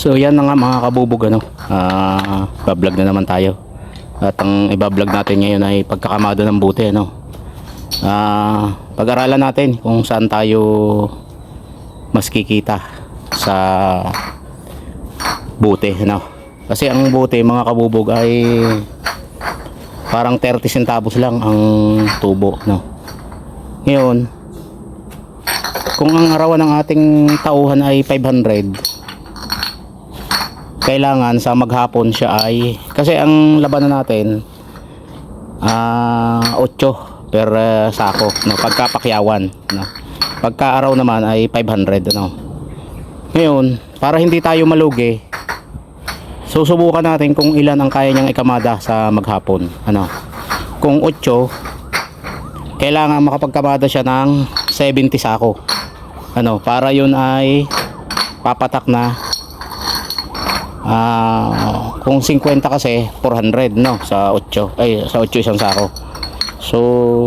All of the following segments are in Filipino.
So yan na nga mga kabubog ano. Ah, bablog na naman tayo. At ang ibablog natin ngayon ay pagkakamado ng buti ano. Ah, pag-aralan natin kung saan tayo mas kikita sa buti ano. Kasi ang buti mga kabubog ay parang 30 centavos lang ang tubo no. Ngayon, kung ang arawan ng ating tauhan ay 500 kailangan sa maghapon siya ay kasi ang labanan natin ah 8 per ah, sako no pagkapakyawan no. Pagka araw naman ay 500 ano ngayon para hindi tayo malugi susubukan natin kung ilan ang kaya niyang ikamada sa maghapon ano. Kung 8 kailangan makapagkamada siya ng 70 sako ano para yun ay papatak na Ah, kung 50 kasi 400 no? Sa 8 ay sa 8 isang sako. So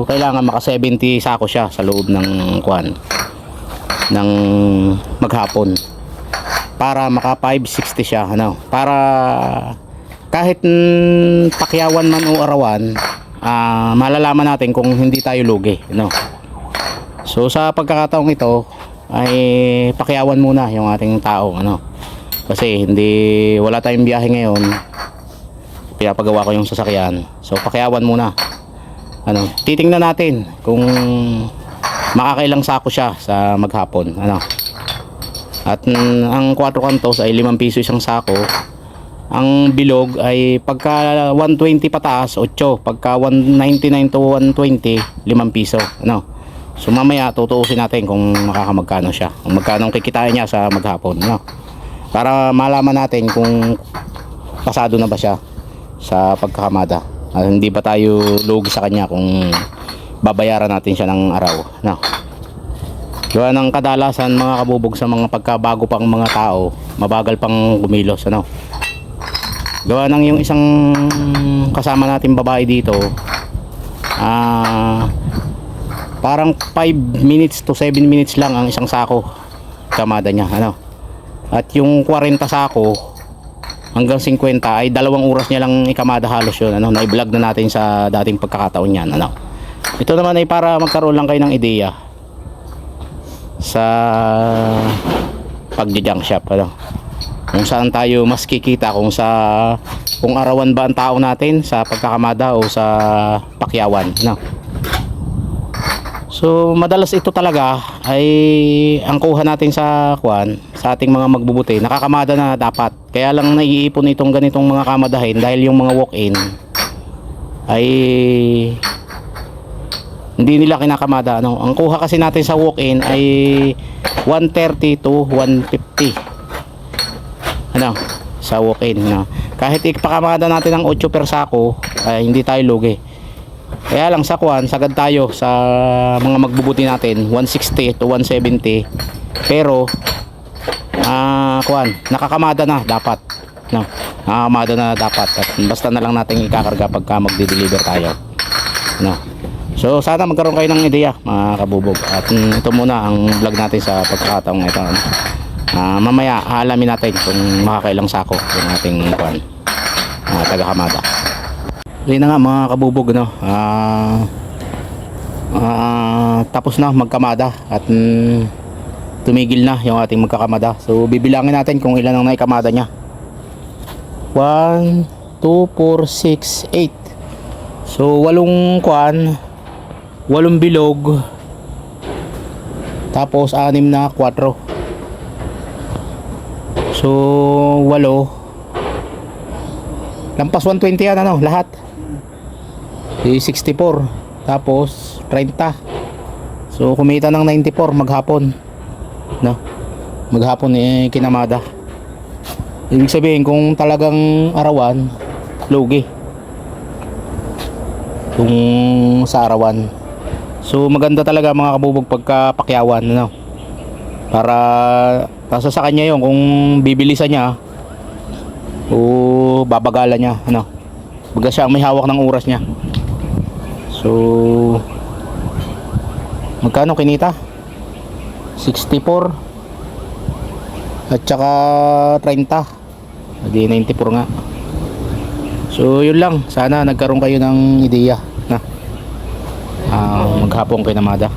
kailangan maka 70 sako siya sa loob ng kwan ng maghapon. Para maka 560 siya ano? Para kahit mm, pakyawan man o arawan ah, malalaman natin kung hindi tayo lugi no? So sa pagkakataong ito ay pakyawan muna yung ating tao ano kasi hindi wala tayong biyahe ngayon. Pinapagawa ko yung sasakyan. So pakiawan muna. Ano titingnan natin kung makakailang sako siya sa maghapon. Ano? At ang 4 kantos ay 5 piso isang sako. Ang bilog ay pagka 120 pataas 8 pagka 199 to 120 5 piso. Ano? So mamaya tutuusin natin kung makakamagkano siya. Kung magkano kikitain niya sa maghapon. No para malaman natin kung pasado na ba siya sa pagkakamada. At hindi ba tayo lugi sa kanya kung babayaran natin siya ng araw. No. Gawa ng kadalasan mga kabubog sa mga pagkabago pang mga tao mabagal pang gumilos ano? Gawa ng yung isang kasama natin babae dito ah parang 5 minutes to 7 minutes lang ang isang sako kamada niya ano at yung 40 sako hanggang 50 ay dalawang oras niya lang ikamada halos yun. Ano, na-vlog na natin sa dating pagkakataon niyan. Ano. Ito naman ay para magkaroon lang kayo ng ideya sa pagja-junk shop. Ano. Kung saan tayo mas kikita kung sa kung arawan ba ang tao natin sa pagkakamada o sa pakyawan. Ano. So madalas ito talaga ay ang kuha natin sa kwan sa ating mga magbubuti nakakamada na dapat. Kaya lang naiipon itong ganitong mga kamadahin dahil yung mga walk-in ay hindi nila kinakamada ano. Ang kuha kasi natin sa walk-in ay 130 to 150. Ano? Sa walk-in no. Kahit ipakamada natin ng 8 per sako ay hindi tayo lugi. Kaya lang sa kuan, sagad tayo sa mga magbubuti natin, 160 to 170. Pero ah kuan, nakakamada na dapat. No. Nakakamada na dapat. At basta na lang natin ikakarga pagka magde-deliver tayo. No. So sana magkaroon kayo ng ideya mga kabubog. At mm, ito muna ang vlog natin sa pagkakataong ito. Ah, mamaya alamin natin kung makakailang sako yung ating kuan. Uh, taga-kamada. Yun na nga mga kabubog no. Ah ah, tapos na magkamada at mm, tumigil na yung ating magkakamada. So bibilangin natin kung ilan ang naikamada niya. 1 2 4 6 8. So walong kwan, walong bilog. Tapos anim na 4. So walo. Lampas 120 yan ano, lahat. Di 64 tapos 30 so kumita ng 94 maghapon. No? Maghapon eh kinamada. Ibig sabihin kung talagang arawan lugi. Kung sa arawan. So maganda talaga mga kabubog pagka pakyawan ano? Para nasa sa kanya yun kung bibilisan niya o babagalan niya ano? Baga siya may hawak ng oras niya So magkano kinita? 64 ay At saka 30. Di 94 nga. So yun lang. Sana nagkaroon kayo ng ideya na ah, maghapong kay Namada.